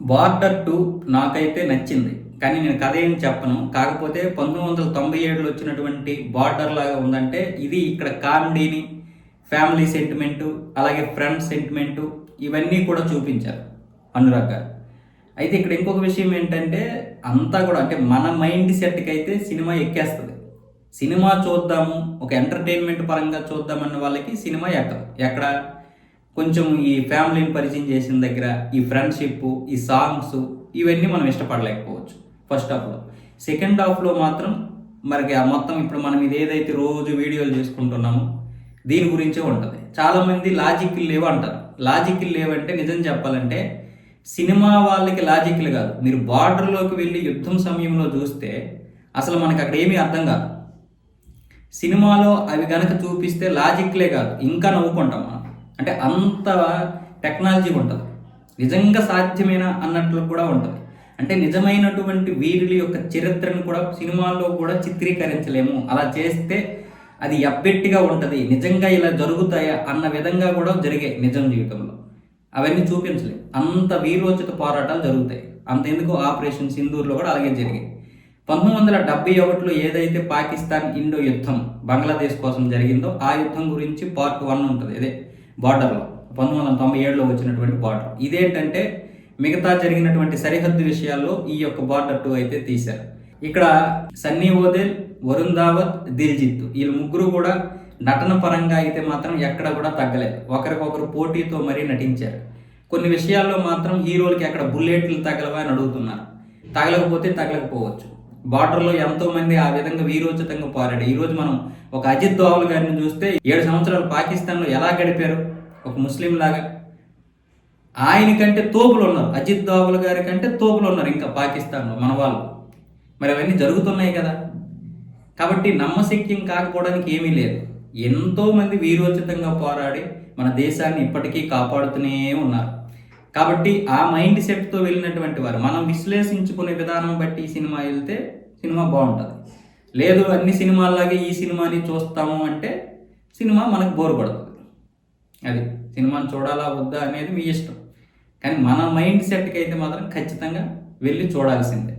Border two నాకైతే నచ్చింది. కానీ నేను కథ ఏం చెప్పను. కాకపోతే పంతొమ్మిది వందల తొంభై ఏడులో వచ్చినటువంటి బార్డర్ లాగా ఉందంటే ఇది ఇక్కడ కామెడీని ఫ్యామిలీ సెంటిమెంటు అలాగే ఫ్రెండ్ సెంటిమెంటు ఇవన్నీ కూడా చూపించారు అనురాగ్ గారు. అయితే ఇక్కడ ఇంకొక విషయం ఏంటంటే అంతా కూడా అంటే మన మైండ్ సెట్కి అయితే సినిమా ఎక్కేస్తుంది. సినిమా చూద్దాము ఒక ఎంటర్టైన్మెంట్ పరంగా చూద్దామన్న వాళ్ళకి సినిమా ఎక్కదు. ఎక్కడ? కొంచెం ఈ ఫ్యామిలీని పరిచయం చేసిన దగ్గర ఈ ఫ్రెండ్షిప్ ఈ సాంగ్స్ ఇవన్నీ మనం ఇష్టపడలేకపోవచ్చు ఫస్ట్ హాఫ్లో సెకండ్ హాఫ్లో మాత్రం మనకి ఆ మొత్తం ఇప్పుడు మనం ఇది ఏదైతే రోజు వీడియోలు చేసుకుంటున్నామో దీని గురించే ఉంటుంది. చాలామంది లాజిక్ లేవు అంటారు. లాజిక్లు లేవంటే నిజం చెప్పాలంటే సినిమా వాళ్ళకి లాజిక్లు కాదు. మీరు బార్డర్లోకి వెళ్ళి యుద్ధం సమయంలో చూస్తే అసలు మనకి అక్కడ ఏమీ అర్థం కాదు. సినిమాలో అవి కనుక చూపిస్తే లాజిక్లే కాదు. ఇంకా నవ్వుకుంటాం మనం అంటే అంత టెక్నాలజీ ఉంటుంది. నిజంగా సాధ్యమేనా అన్నట్లు కూడా ఉంటుంది. అంటే నిజమైనటువంటి వీరుల యొక్క చరిత్రను కూడా సినిమాల్లో కూడా చిత్రీకరించలేము. అలా చేస్తే అది ఎబ్బెట్టిగా ఉంటుంది. నిజంగా ఇలా జరుగుతాయా అన్న విధంగా కూడా జరిగాయి నిజం జీవితంలో. అవన్నీ చూపించలేము అంత వీరోచిత పోరాటాలు జరుగుతాయి. అంతెందుకు ఆపరేషన్ సింధూర్లో కూడా అలాగే జరిగాయి. పంతొమ్మిది వందల డెబ్బై ఒకటిలో ఏదైతే పాకిస్తాన్ ఇండో యుద్ధం బంగ్లాదేశ్ కోసం జరిగిందో ఆ యుద్ధం గురించి పార్ట్ వన్ ఉంటుంది. ఇదే బార్డర్లో పంతొమ్మిది వందల తొంభై ఏడులో వచ్చినటువంటి బార్డర్. ఇదేంటంటే మిగతా జరిగినటువంటి సరిహద్దు విషయాల్లో ఈ యొక్క బార్డర్ టూ అయితే తీశారు. ఇక్కడ సన్నీ ఓదేల్ వరుణ్ ధావత్ దిల్జిత్ వీళ్ళు ముగ్గురు కూడా నటన పరంగా అయితే మాత్రం ఎక్కడ కూడా తగ్గలేదు. ఒకరికొకరు పోటీతో మరీ నటించారు. కొన్ని విషయాల్లో మాత్రం హీరోలకి అక్కడ బుల్లెట్లు తగలవా అని అడుగుతున్నారు. తగలకపోతే తగలకపోవచ్చు. బార్డర్లో ఎంతో మంది ఆ విధంగా వీరోచితంగా పోరాడు ఈరోజు మనం ఒక అజిత్ దోవల్ గారిని చూస్తే ఏడు సంవత్సరాలు పాకిస్తాన్లో ఎలా గడిపారు? ఒక ముస్లిం లాగా. ఆయన కంటే తోపులు ఉన్నారు. అజిత్ దోవల్ గారి కంటే తోపులు ఉన్నారు ఇంకా పాకిస్తాన్లో మన వాళ్ళు. మరి అవన్నీ జరుగుతున్నాయి కదా. కాబట్టి నమ్మశక్యం కాకపోవడానికి ఏమీ లేదు. ఎంతోమంది వీరోచితంగా పోరాడి మన దేశాన్ని ఇప్పటికీ కాపాడుతూనే ఉన్నారు. కాబట్టి ఆ మైండ్ సెట్తో వెళ్ళినటువంటి వారు మనం విశ్లేషించుకునే విధానం బట్టి ఈ సినిమా వెళ్తే సినిమా బాగుంటుంది. లేదు అన్ని సినిమాల్లాగే ఈ సినిమాని చూస్తాము అంటే సినిమా మనకు బోర్ పడుతుంది అది సినిమాని చూడాలా వద్దా అనేది మీ ఇష్టం. కానీ మన మైండ్ సెట్కి అయితే మాత్రం ఖచ్చితంగా వెళ్ళి చూడాల్సిందే.